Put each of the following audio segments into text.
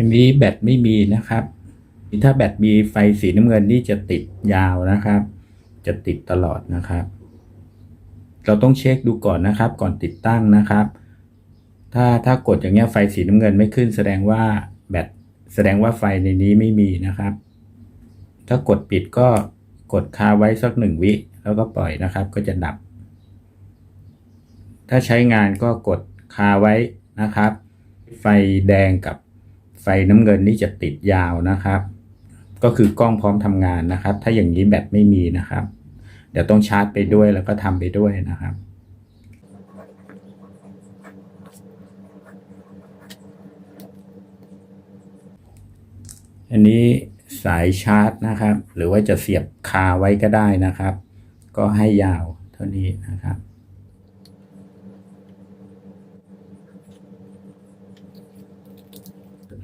อันนี้แบตไม่มีนะครับ ถ้าแบตมีไฟสีน้ำเงินนี่จะติดยาวนะครับ จะติดตลอดนะครับ เราต้องเช็คดูก่อนนะครับ ก่อนติดตั้งนะครับ ถ้าถ้ากดอย่างเงี้ยไฟสีน้ำเงินไม่ขึ้น แสดงว่าแบตแสดงว่าไฟในนี้ไม่มีนะครับ ถ้ากดปิดก็กดคาไว้สักหนึ่งวิ แล้วก็ปล่อยนะครับ ก็จะดับ ถ้าใช้งานก็กดคาไว้นะครับ ไฟแดงกับ ไฟน้ำเงินนี่จะติดยาวนะครับ ก็คือกล้องพร้อมทำงานนะครับ ถ้าอย่างนี้แบตไม่มีนะครับ เดี๋ยวต้องชาร์จไปด้วยแล้วก็ทำไปด้วยนะครับอันนี้สายชาร์จนะครับ หรือว่าจะเสียบคาไว้ก็ได้นะครับ ก็ให้ยาวเท่านี้นะครับ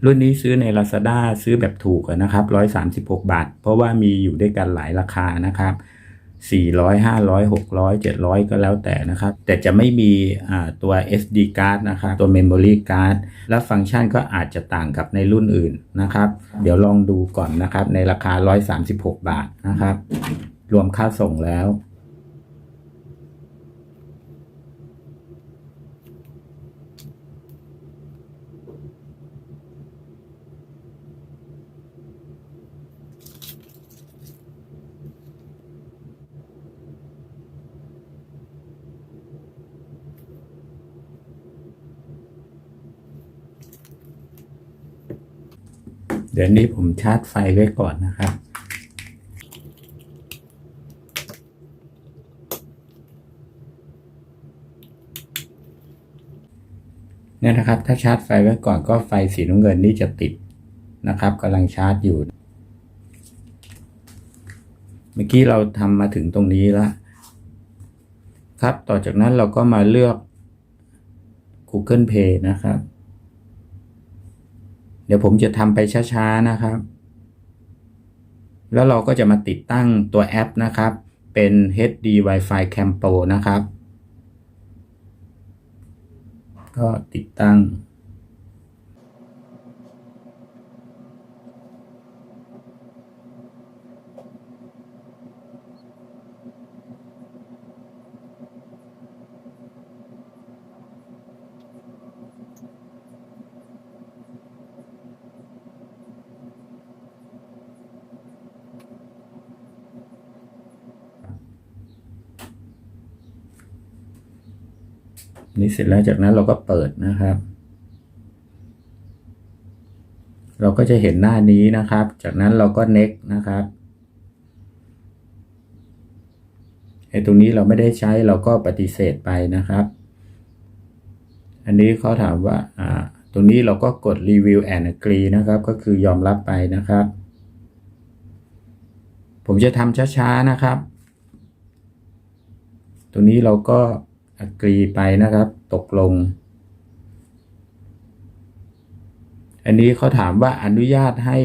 รุ่นนี้ซื้อใน Lazada ซื้อแบบถูกนะครับ136 บาท เพราะว่ามีอยู่ด้วยกันหลายราคานะครับ400 500 600 700 ก็แล้วแต่นะครับ แต่จะไม่มีตัว SD card นะครับ ตัว memory card และฟังก์ชันก็อาจจะต่างกับในรุ่นอื่นนะครับ เดี๋ยวลองดูก่อนนะครับ ในราคา 136 บาทนะครับ รวมค่าส่งแล้ว เดี๋ยวนี้ผมชาร์จไฟไว้ก่อนนะครับ เนี่ยนะครับ ถ้าชาร์จไฟไว้ก่อนก็ไฟสีน้ำเงินนี่จะติดนะครับกำลังชาร์จอยู่ เมื่อกี้เราทำมาถึงตรงนี้แล้วครับ ต่อจากนั้นเราก็มาเลือก Google Pay นะครับ เดี๋ยวผมจะทำไปช้าๆนะครับ แล้วเราก็จะมาติดตั้งตัวแอปนะครับ เป็น HD Wi-Fi Cam Pro นะครับ ก็ติดตั้ง นี่เสร็จแล้วจากนั้นเราก็เปิดนะครับ เราก็จะเห็นหน้านี้นะครับ จากนั้นเราก็ next นะครับไอ้ตรงนี้เราไม่ได้ใช้เราก็ปฏิเสธไปนะครับ อันนี้เขาถามว่าอ่าตรงนี้เราก็กด review and agree นะครับ ก็คือยอมรับไปนะครับ ผมจะทำช้าๆนะครับ ตรงนี้เราก็ agree ไปนะครับ ตกลง อันนี้เขาถามว่าอนุญาตให้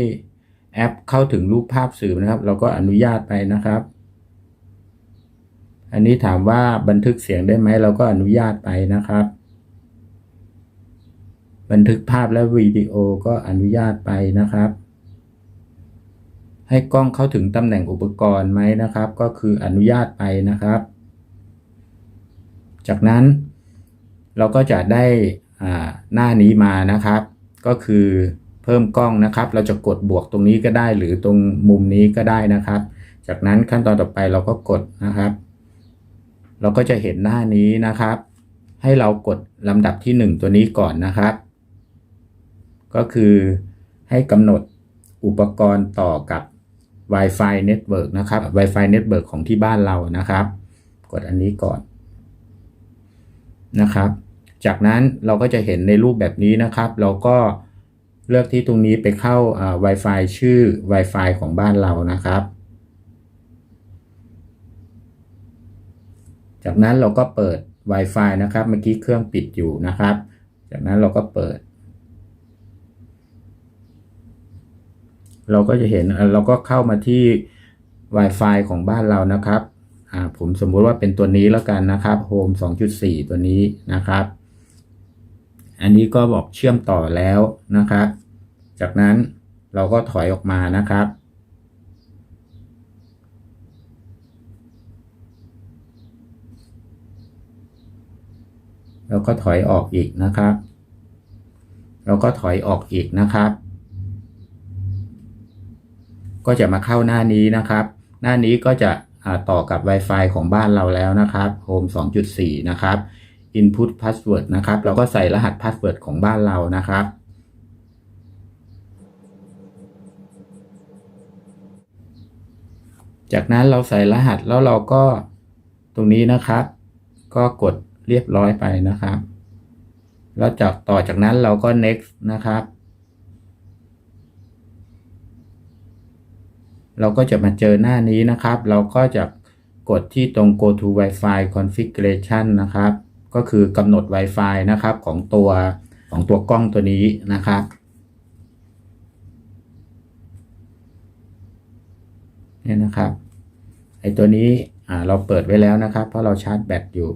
แอปเข้าถึงรูปภาพสื่อนะครับ เราก็อนุญาตไปนะครับ อันนี้ถามว่าบันทึกเสียงได้ไหมเราก็อนุญาตไปนะครับ บันทึกภาพและวิดีโอก็อนุญาตไปนะครับ ให้กล้องเข้าถึงตำแหน่งอุปกรณ์ไหมนะครับ ก็คืออนุญาตไปนะครับ จากนั้นเราก็จะได้หน้านี้มานะครับ ก็คือเพิ่มกล้องนะครับ เราจะกดบวกตรงนี้ก็ได้ หรือตรงมุมนี้ก็ได้นะครับ จากนั้นขั้นตอนต่อไปเราก็กดนะครับ เราก็จะเห็นหน้านี้นะครับ ให้เรากดลำดับที่ 1 ตัวนี้ก่อนนะครับ ก็คือให้กำหนดอุปกรณ์ต่อกับ Wi-Fi Network นะครับ Wi-Fi Network ของที่บ้านเรานะครับ กดอันนี้ก่อน นะครับ จากนั้นเราก็จะเห็นในรูปแบบนี้นะครับ เราก็เลือกที่ตรงนี้ไปเข้า Wi-Fi ชื่อ Wi-Fi ของบ้านเรานะครับ จากนั้นเราก็เปิด Wi-Fi นะครับ เมื่อกี้เครื่องปิดอยู่นะครับ จากนั้นเราก็เปิด เราก็จะเห็นเราก็เข้ามาที่ Wi-Fi ของบ้านเรานะครับ ผมสมมุติว่าเป็นตัวนี้แล้วกันนะครับ Home 2.4 ตัวนี้นะครับ อันนี้ก็บอกเชื่อมต่อแล้วนะครับ จากนั้นเราก็ถอยออกมานะครับ แล้วก็ถอยออกอีกนะครับแล้วก็ถอยออกอีกนะครับ ก็จะมาเข้าหน้านี้นะครับ หน้านี้ก็จะ ต่อกับ Wi-Fi ของบ้านเราแล้วนะครับ Home 2.4 นะครับ Input Password นะครับ เราก็ใส่รหัส Password ของบ้านเรานะครับ จากนั้นเราใส่รหัสแล้วเราก็ตรงนี้นะครับ ก็กดเรียบร้อยไปนะครับ แล้วจากต่อจากนั้นเราก็ next นะครับ เราก็จะมาเจอหน้านี้นะครับ เราก็จะกดที่ตรง go to Wi-Fi configuration นะครับ ก็คือกำหนด Wi-Fi นะครับของตัวของตัวกล้องตัวนี้นะครับเนี่ยนะครับไอตัวนี้เราเปิดไว้แล้วนะครับ เพราะเราชาร์จแบตอยู่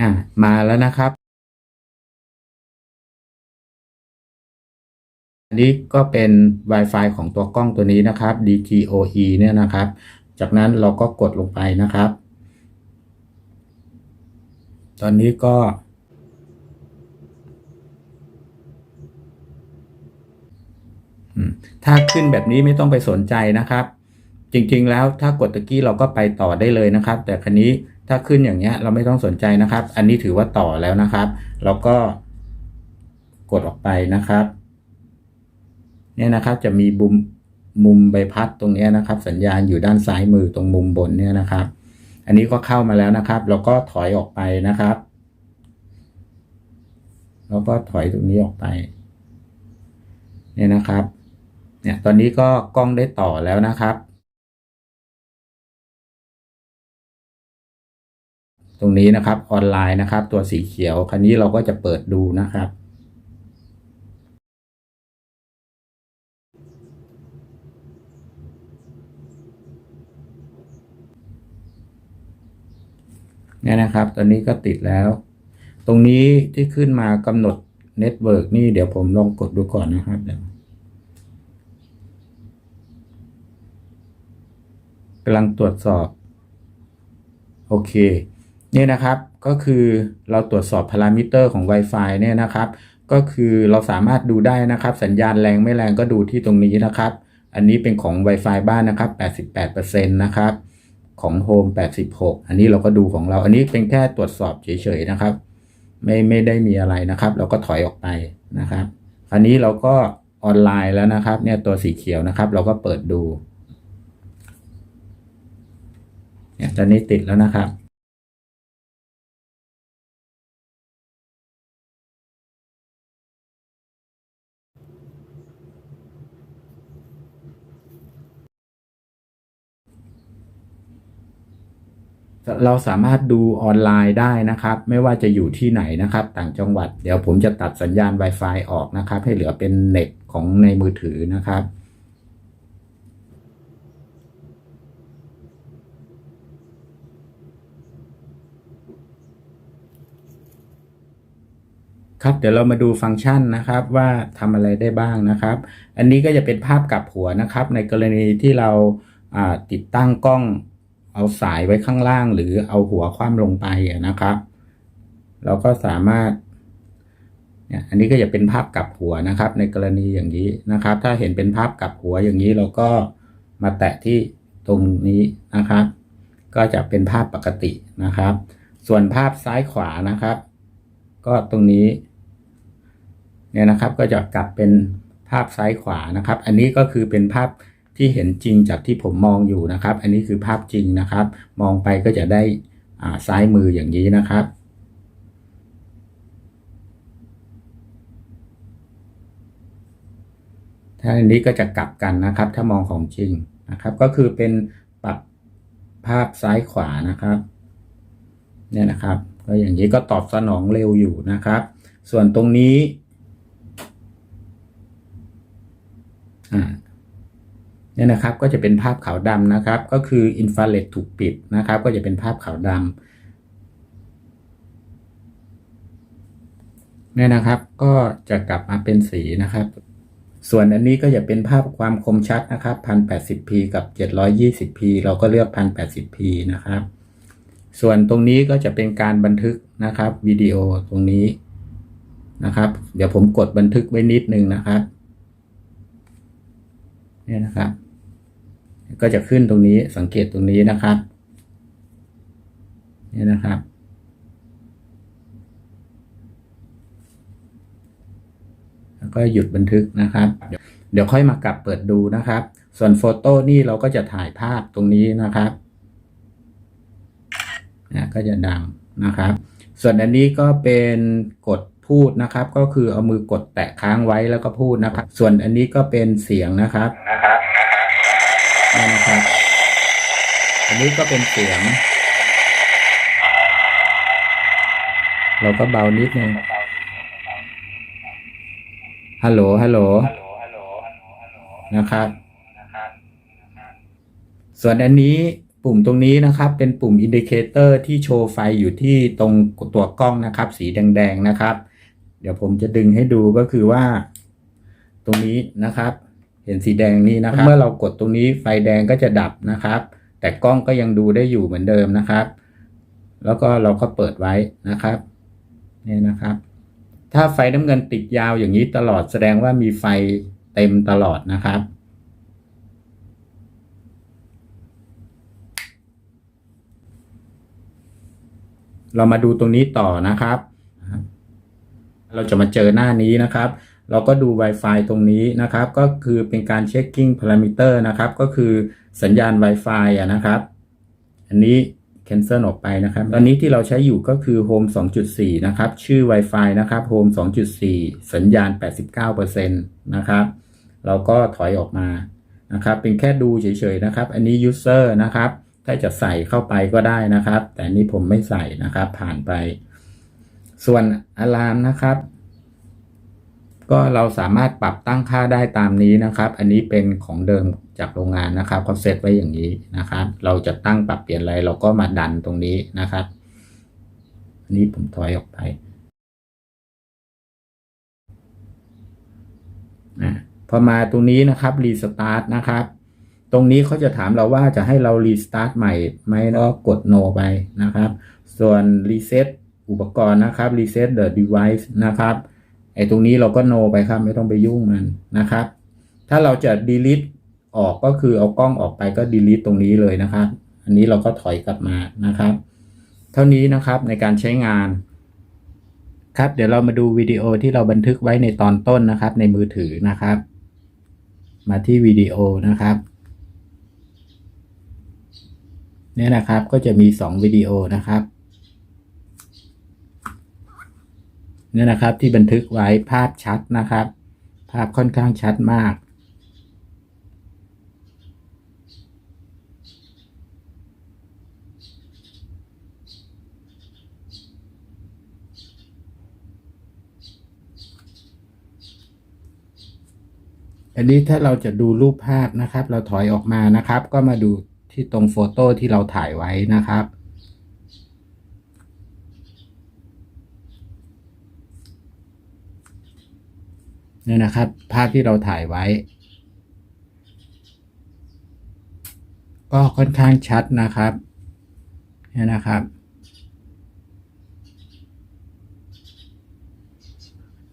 อ่ามาแล้วนะครับอันนี้ก็เป็น Wi-Fi ของตัวกล้องตัวนี้นะครับ DTOE เนี่ยนะครับ จากนั้นเราก็กดลงไปนะครับ ตอนนี้ก็ถ้าขึ้นแบบนี้ไม่ต้องไปสนใจนะครับ จริงๆแล้วถ้ากดตะกี้เราก็ไปต่อได้เลยนะครับ แต่คันนี้ ถ้าขึ้นอย่างเงี้ยเราไม่ต้องสนใจนะครับ อันนี้ถือว่าต่อแล้วนะครับเราก็กดออกไปนะครับ เนี่ยนะครับจะมีบุมมุมใบพัดตรงเนี้ยนะครับ สัญญาณอยู่ด้านซ้ายมือตรงมุมบนเนี่ยนะครับ อันนี้ก็เข้ามาแล้วนะครับเราก็ถอยออกไปนะครับ แล้วก็ถอยตรงนี้ออกไป เนี่ยนะครับ เนี่ยตอนนี้ก็กล้องได้ต่อแล้วนะครับ ตรงนี้นะครับออนไลน์นะครับ ตัวสีเขียวคันนี้เราก็จะเปิดดูนะครับ เนี่ยนะครับ ตอนนี้ก็ติดแล้ว ตรงนี้ที่ขึ้นมากำหนดเน็ตเวิร์กนี่เดี๋ยวผมลองกดดูก่อนนะครับเดี๋ยวกำลังตรวจสอบ โอเค เนี่ยนะครับก็คือเราตรวจสอบพารามิเตอร์ของ Wi-Fi เนี่ยนะครับ ก็คือเราสามารถดูได้นะครับ สัญญาณแรงไม่แรงก็ดูที่ตรงนี้นะครับ อันนี้เป็นของ Wi-Fi บ้านนะครับ 88%นะครับของ Home 86 อันนี้เราก็ดูของเรา อันนี้เป็นแค่ตรวจสอบเฉยๆนะครับ ไม่ไม่ได้มีอะไรนะครับ เราก็ถอยออกไปนะครับ อันนี้เราก็ออนไลน์แล้วนะครับ เนี่ยตัวสีเขียวนะครับ เราก็เปิดดูเนี่ยตอนนี้ติดแล้วนะครับ เราสามารถดูออนไลน์ได้นะครับ ไม่ว่าจะอยู่ที่ไหนนะครับ ต่างจังหวัด เดี๋ยวผมจะตัดสัญญาณ Wi-Fi ออกนะครับ ให้เหลือเป็นเน็ตของในมือถือนะครับครับเดี๋ยวเรามาดูฟังก์ชันนะครับว่าทำอะไรได้บ้างนะครับ อันนี้ก็จะเป็นภาพกลับหัวนะครับ ในกรณีที่เราอ่าติดตั้งกล้อง เอาสายไว้ข้างล่าง หรือเอาหัวคว่ำลงไปนะครับ เราก็สามารถเนี่ยอันนี้ก็จะเป็นภาพกลับหัวนะครับ ในกรณีอย่างนี้นะครับ ถ้าเห็นเป็นภาพกลับหัวอย่างนี้เราก็มาแตะที่ตรงนี้นะครับ ก็จะเป็นภาพปกตินะครับ ส่วนภาพซ้ายขวานะครับ ก็ตรงนี้เนี่ยนะครับก็จะกลับเป็นภาพซ้ายขวานะครับ อันนี้ก็คือเป็นภาพ ที่เห็นจริงจากที่ผมมองอยู่นะครับ อันนี้คือภาพจริงนะครับ มองไปก็จะได้ซ้ายมืออย่างนี้นะครับ ถ้าอันนี้ก็จะกลับกันนะครับ ถ้ามองของจริงนะครับ ก็คือเป็นปรับภาพซ้ายขวานะครับ เนี่ยนะครับ ก็อย่างนี้ก็ตอบสนองเร็วอยู่นะครับ ส่วนตรงนี้อ่า เนี่ยนะครับก็จะเป็นภาพขาวดำนะครับ ก็คืออินฟราเรดถูกปิดนะครับ ก็จะเป็นภาพขาวดำเนี่ยนะครับก็จะกลับมาเป็นสีนะครับ ส่วนอันนี้ก็จะเป็นภาพความคมชัดนะครับ 1080p กับ 720p เราก็เลือก 1080p นะครับ ส่วนตรงนี้ก็จะเป็นการบันทึกนะครับวิดีโอตรงนี้นะครับ เดี๋ยวผมกดบันทึกไว้นิดนึงนะครับเนี่ยนะครับ ก็จะขึ้นตรงนี้สังเกตตรงนี้นะครับนี่นะครับ แล้วก็หยุดบันทึกนะครับเดี๋ยวเดี๋ยวค่อยมากลับเปิดดูนะครับ ส่วนโฟโต้นี่เราก็จะถ่ายภาพตรงนี้นะครับนะก็จะดังนะครับ ส่วนอันนี้ก็เป็นกดพูดนะครับ ก็คือเอามือกดแตะค้างไว้แล้วก็พูดนะครับ ส่วนอันนี้ก็เป็นเสียงนะครับ นะครับนี่นะครับ อันนี้ก็เป็นเสียง เราก็เบานิดนึง ฮัลโหล ฮัลโหล นะครับ ส่วนอันนี้ปุ่มตรงนี้นะครับเป็นปุ่มอินดิเคเตอร์ที่โชว์ไฟอยู่ที่ตรงตัวกล้องนะครับ สีแดง ๆ นะครับ เดี๋ยวผมจะดึงให้ดูก็คือว่า ตรงนี้นะครับ ห็นสีแดงนี้นะครับ เมื่อเรากดตรงนี้ไฟแดงก็จะดับนะครับ แต่กล้องก็ยังดูได้อยู่เหมือนเดิมนะครับ แล้วก็เราก็เปิดไว้นะครับนี่นะครับ ถ้าไฟน้ำเงินติดยาวอย่างนี้ตลอดแสดงว่ามีไฟเต็มตลอดนะครับเรามาดูตรงนี้ต่อนะครับ เราจะมาเจอหน้านี้นะครับ เราก็ดู Wi-Fi ตรงนี้นะครับ ก็คือเป็นการเช็คกิ้งพารามิเตอร์นะครับ ก็คือสัญญาณ Wi-Fi อะนะครับ อันนี้ cancel ออกไปนะครับ ตอนนี้ที่เราใช้อยู่ก็คือ Home 2.4 นะครับ ชื่อ Wi-Fi นะครับ Home 2.4 สัญญาณ 89%นะครับ เราก็ถอยออกมานะครับ เป็นแค่ดูเฉยๆนะครับ อันนี้ user นะครับ ถ้าจะใส่เข้าไปก็ได้นะครับ แต่นี้ผมไม่ใส่นะครับ ผ่านไป ส่วนอะลามนะครับ ก็เราสามารถปรับตั้งค่าได้ตามนี้นะครับ อันนี้เป็นของเดิมจากโรงงานนะครับเขาเซตไว้อย่างนี้นะครับ เราจะตั้งปรับเปลี่ยนอะไรเราก็มาดันตรงนี้นะครับ อันนี้ผมถอยออกไปนะพอมาตรงนี้นะครับรีสตาร์ทนะครับ ตรงนี้เขาจะถามเราว่าจะให้เรารีสตาร์ทใหม่ไหมแล้วกด no ไปนะครับ ส่วนรีเซ็ตอุปกรณ์นะครับ reset the device นะครับ ไอ้ตรงนี้เราก็ no ไปครับไม่ต้องไปยุ่งมันนะครับ ถ้าเราจะ delete ออกก็คือเอากล้องออกไปก็ delete ตรงนี้เลยนะครับ อันนี้เราก็ถอยกลับมานะครับ เท่านี้นะครับในการใช้งาน ครับเดี๋ยวเรามาดูวิดีโอที่เราบันทึกไว้ในตอนต้นนะครับ ในมือถือนะครับ มาที่วิดีโอนะครับเนี่ยนะครับก็จะมี 2 วิดีโอนะครับ เนี่ยนะครับที่บันทึกไว้ภาพชัดนะครับ ภาพค่อนข้างชัดมาก อันนี้ถ้าเราจะดูรูปภาพนะครับ เราถอยออกมานะครับ ก็มาดูที่ตรงโฟโต้ที่เราถ่ายไว้นะครับ เนี่ยนะครับ ภาพที่เราถ่ายไว้ ก็ค่อนข้างชัดนะครับเนี่ยนะครับ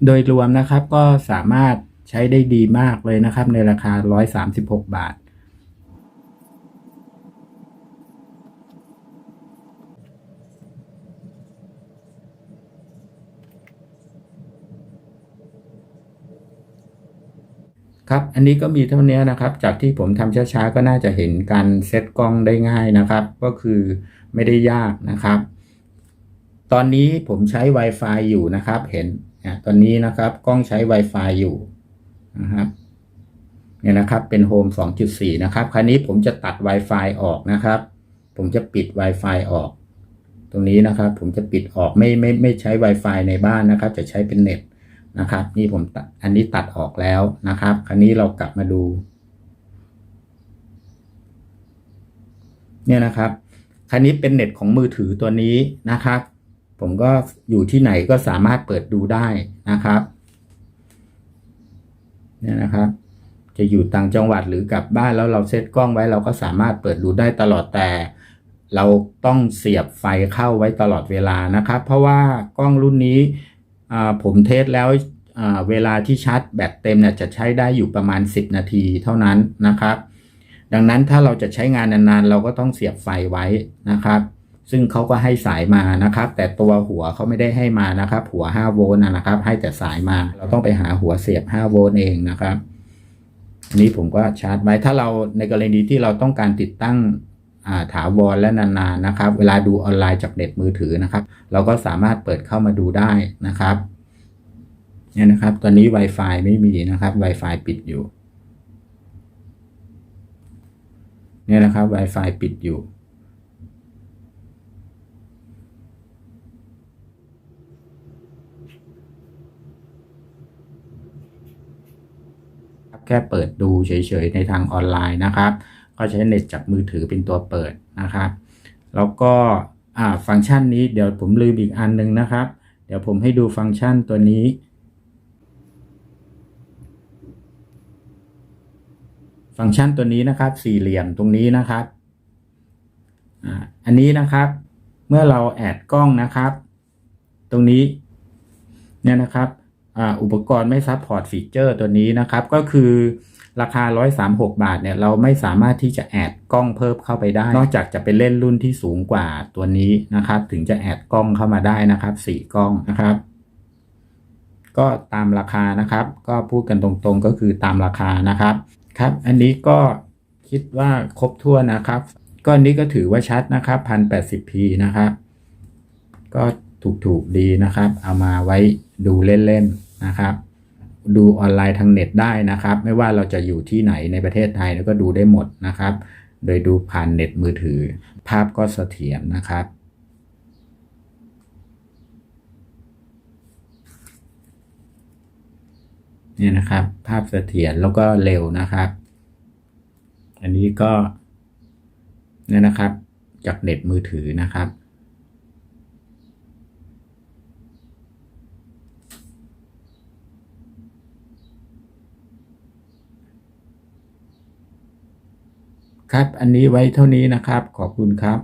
โดยรวมนะครับก็สามารถใช้ได้ดีมากเลยนะครับ ในราคา 136 บาท ครับ อันนี้ก็มีเท่านี้นะครับ จากที่ผมทำช้าๆก็น่าจะเห็นการเซตกล้องได้ง่ายนะครับ ก็คือไม่ได้ยากนะครับ ตอนนี้ผมใช้ Wi-Fi อยู่นะครับ เห็นตอนนี้นะครับกล้องใช้ Wi-Fi อยู่นะครับเนี่ยนะครับเป็น Home 2.4 นะครับ คราวนี้ผมจะตัด Wi-Fi ออกนะครับ ผมจะปิด Wi-Fi ออก ตรงนี้นะครับ ผมจะปิดออกไม่ไม่ไม่ใช้ Wi-Fi ในบ้านนะครับ จะใช้เป็นเน็ต นะครับ นี่ผมตัดอันนี้ตัดออกแล้วนะครับ คราวนี้เรากลับมาดู เนี่ยนะครับคันนี้เป็นเน็ตของมือถือตัวนี้นะครับ ผมก็อยู่ที่ไหนก็สามารถเปิดดูได้นะครับ เนี่ยนะครับ จะอยู่ต่างจังหวัดหรือกลับบ้านแล้วเราเซตกล้องไว้เราก็สามารถเปิดดูได้ตลอดแต่เราต้องเสียบไฟเข้าไว้ตลอดเวลานะครับ เพราะว่ากล้องรุ่นนี้ ผมเทสแล้วเวลาที่ชาร์จแบตเต็มเนี่ยจะใช้ได้อยู่ประมาณ 10 นาทีเท่านั้นนะครับ ดังนั้นถ้าเราจะใช้งานนานๆ เราก็ต้องเสียบไฟไว้นะครับ ซึ่งเขาก็ให้สายมานะครับ แต่ตัวหัวเขาไม่ได้ให้มานะครับ หัว 5 โวลต์นะครับ ให้แต่สายมา เราต้องไปหาหัวเสียบ 5 โวลต์เองนะครับอันนี้ผมก็ชาร์จไว้ถ้าเราในกรณีที่เราต้องการติดตั้ง ถาวรและนานๆนะครับ เวลาดูออนไลน์จากเน็ตมือถือนะครับ เราก็สามารถเปิดเข้ามาดูได้นะครับเนี่ยนะครับ ตอนนี้ Wi-Fi ไม่มีนะครับ Wi-Fi ปิดอยู่ เนี่ยนะครับ Wi-Fi ปิดอยู่แค่เปิดดูเฉยๆในทางออนไลน์นะครับ ก็ใช้เน็ตจากมือถือเป็นตัวเปิดนะครับแล้วก็ฟังก์ชันนี้เดี๋ยวผมลืมอีกอันหนึงนะครับ เดี๋ยวผมให้ดูฟังก์ชันตัวนี้ฟังก์ชันตัวนี้นะครับ สี่เหลี่ยมตรงนี้นะครับ อันนี้นะครับ เมื่อเราแอดกล้องนะครับ ตรงนี้เนี่ยนะครับออุปกรณ์ไม่ซับพอร์ตฟีเจอร์ตัวนี้นะครับ ก็คือ ราคา 136 บาทเนี่ยเราไม่สามารถที่จะแอดกล้องเพิ่มเข้าไปได้ นอกจากจะไปเล่นรุ่นที่สูงกว่าตัวนี้นะครับ ถึงจะแอดกล้องเข้ามาได้นะครับสี่กล้องนะครับ ก็ตามราคานะครับ ก็พูดกันตรงๆก็คือตามราคานะครับครับ อันนี้ก็คิดว่าครบถ้วนนะครับ ก็อันนี้ก็ถือว่าชัดนะครับ 1080p นะครับ ก็ถูกๆดีนะครับ เอามาไว้ดูเล่นๆนะครับ ดูออนไลน์ทางเน็ตได้นะครับ ไม่ว่าเราจะอยู่ที่ไหนในประเทศไทยแล้วก็ดูได้หมดนะครับ โดยดูผ่านเน็ตมือถือ ภาพก็เสถียรนะครับเนี่ยนะครับ ภาพเสถียรแล้วก็เร็วนะครับ อันนี้ก็เนี่ยนะครับจากเน็ตมือถือนะครับ ครับ อันนี้ไว้เท่านี้นะครับ ขอบคุณครับ